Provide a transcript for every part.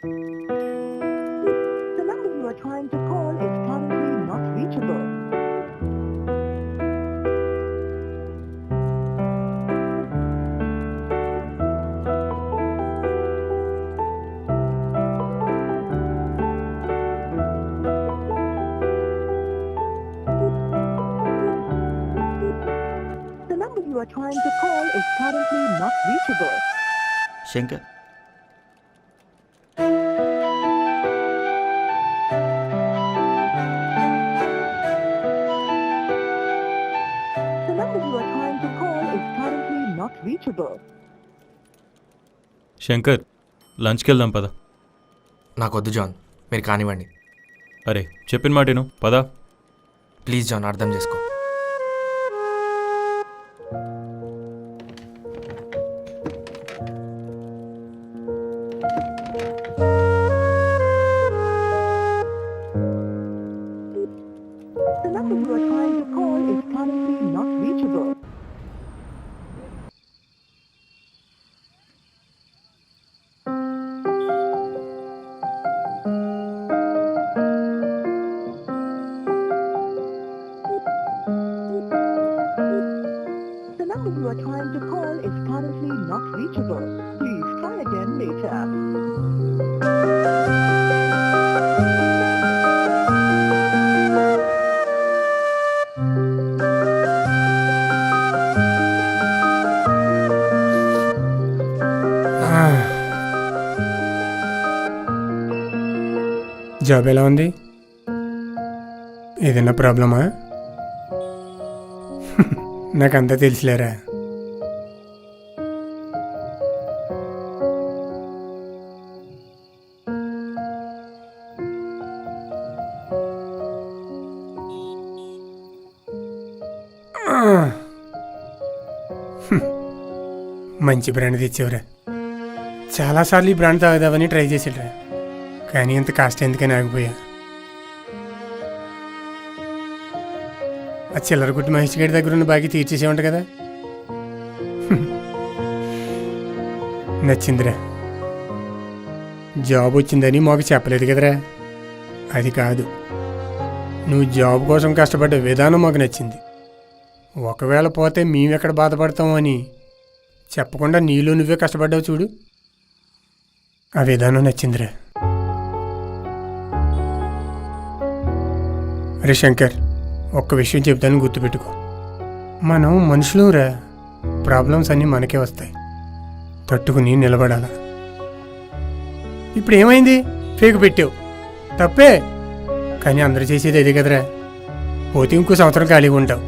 The number you are trying to call is currently not reachable. The number you are trying to call is currently not reachable. Schenke not reachable. Shankar లంచ్కి వెళ్దాం పద. నాకు వద్దు John. మీరు కానివ్వండి. అరే చెప్పిన మాటేను. పద. ప్లీజ్ జాన్ అర్థం చేసుకో. The number you are trying The you are trying to call is currently not reachable. Please try again later. Job ఎలా ఉంది ఏదైనా ప్రాబ్లమా నాకంతా తెలుసులేరా మంచి బ్రాండ్ తెచ్చావురా. చాలాసార్లు ఈ బ్రాండ్ తాగుదామని ట్రై చేసాడురా కానీ ఇంత కాస్ట్ ఎందుకని ఆగిపోయా. ఆ చిల్లరగుట్టి మహేష్ గడి దగ్గర ఉన్న బాగా తీర్చేసేవంట కదా. నచ్చిందిరా. జాబ్ వచ్చిందని మాకు చెప్పలేదు కదరా. అది కాదు. నువ్వు జాబ్ కోసం కష్టపడ్డ విధానం మాకు నచ్చింది. ఒకవేళ పోతే మేమెక్కడ బాధపడతాం అని చెప్పకుండా నీలో నువ్వే కష్టపడ్డావు చూడు. ఆ విధానం నచ్చిందిరా. అరే శంకర్ ఒక్క విషయం చెప్తాను గుర్తుపెట్టుకో. మనం మనుషులురా ప్రాబ్లమ్స్ అన్నీ మనకే వస్తాయి. తట్టుకుని నిలబడాల. ఇప్పుడు ఏమైంది? ఫేక్ పెట్టావు. తప్పే. కానీ అందరు చేసేది అదే కదరా. పోతే ఇంకో సంవత్సరం ఖాళీగా ఉంటావు.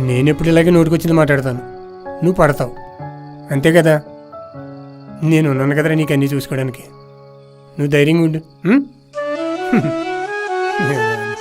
నేను ఎప్పుడు ఇలాగే నోటికొచ్చింది మాట్లాడతాను. నువ్వు పడతావు. అంతే కదా? నేను ఉన్నాను కదరా నీకు అన్నీ చూసుకోవడానికి. నువ్వు ధైర్యంగా ఉండు.